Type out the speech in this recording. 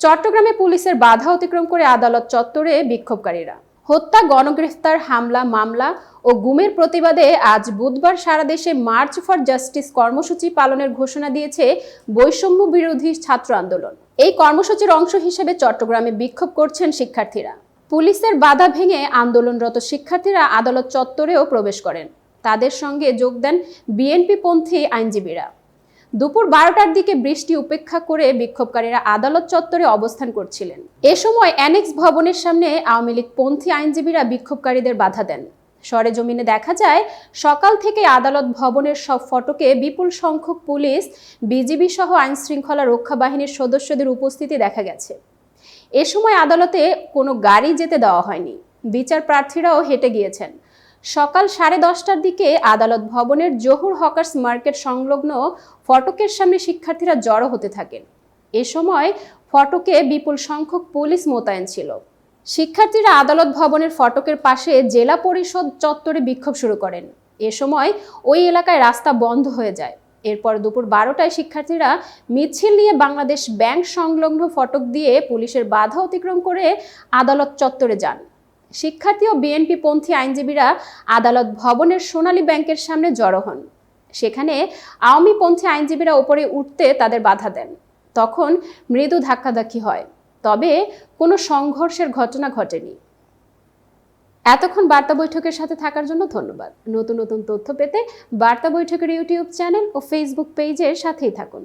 চট্টগ্রামে পুলিশের বাধা অতিক্রম করে আদালত চত্বরে বিক্ষোভকারীরা। হত্যা, গণগ্রেফতার, হামলা, মামলা ও গুমের প্রতিবাদে আজ বুধবার সারা দেশে মার্চ ফর জাস্টিস কর্মসূচি পালনের ঘোষণা দিয়েছে বৈষম্য বিরোধী ছাত্র আন্দোলন। এই কর্মসূচির অংশ হিসেবে চট্টগ্রামে বিক্ষোভ করছেন শিক্ষার্থীরা। পুলিশের বাধা ভেঙে আন্দোলনরত শিক্ষার্থীরা আদালত চত্বরেও প্রবেশ করেন। তাদের সঙ্গে যোগ দেন বিএনপি পন্থী আইনজীবীরা। দুপুর বারোটার দিকে বৃষ্টি উপেক্ষা করে বিক্ষোভকারীরা আদালত চত্বরে অবস্থান করছিলেন। এ সময় অ্যানেক্স ভবনের সামনে আওয়ামী লীগ পন্থী আইনজীবীরা বিক্ষোভকারীদের বাধা দেন। সরেজমিনে দেখা যায়, সকাল থেকে আদালত ভবনের সব ফটকে বিপুল সংখ্যক পুলিশ, বিজিবি সহ আইন শৃঙ্খলা রক্ষা বাহিনীর সদস্যদের উপস্থিতি দেখা গেছে। এ সময় আদালতে কোনো গাড়ি যেতে দেওয়া হয়নি। বিচার প্রার্থীরাও হেঁটে গিয়েছেন। সকাল সাড়ে দশটার দিকে আদালত ভবনের জহুর হকার্স মার্কেট সংলগ্ন ফটকের সামনে শিক্ষার্থীরা জড়ো হতে থাকেন। এ সময় ফটকে বিপুল সংখ্যক পুলিশ মোতায়েন ছিল। শিক্ষার্থীরা আদালত ভবনের ফটকের পাশে জেলা পরিষদ চত্বরে বিক্ষোভ শুরু করেন। এ সময় ওই এলাকায় রাস্তা বন্ধ হয়ে যায়। এরপর দুপুর বারোটায় শিক্ষার্থীরা মিছিল নিয়ে বাংলাদেশ ব্যাংক সংলগ্ন ফটক দিয়ে পুলিশের বাধা অতিক্রম করে আদালত চত্বরে যান। শিক্ষার্থী ও বিএনপি পন্থী আইনজীবীরা আদালত ভবনের সোনালী ব্যাংকের সামনে জড়ো হন। সেখানে আওয়ামী পন্থী আইনজীবীরা ওপরে উঠতে তাদের বাধা দেন। তখন মৃদু ধাক্কাধাক্কি হয়। তবে কোনো সংঘর্ষের ঘটনা ঘটেনি। এতক্ষণ বার্তা বৈঠকের সাথে থাকার জন্য ধন্যবাদ। নতুন নতুন তথ্য পেতে বার্তা বৈঠকের ইউটিউব চ্যানেল ও ফেসবুক পেজের সাথেই থাকুন।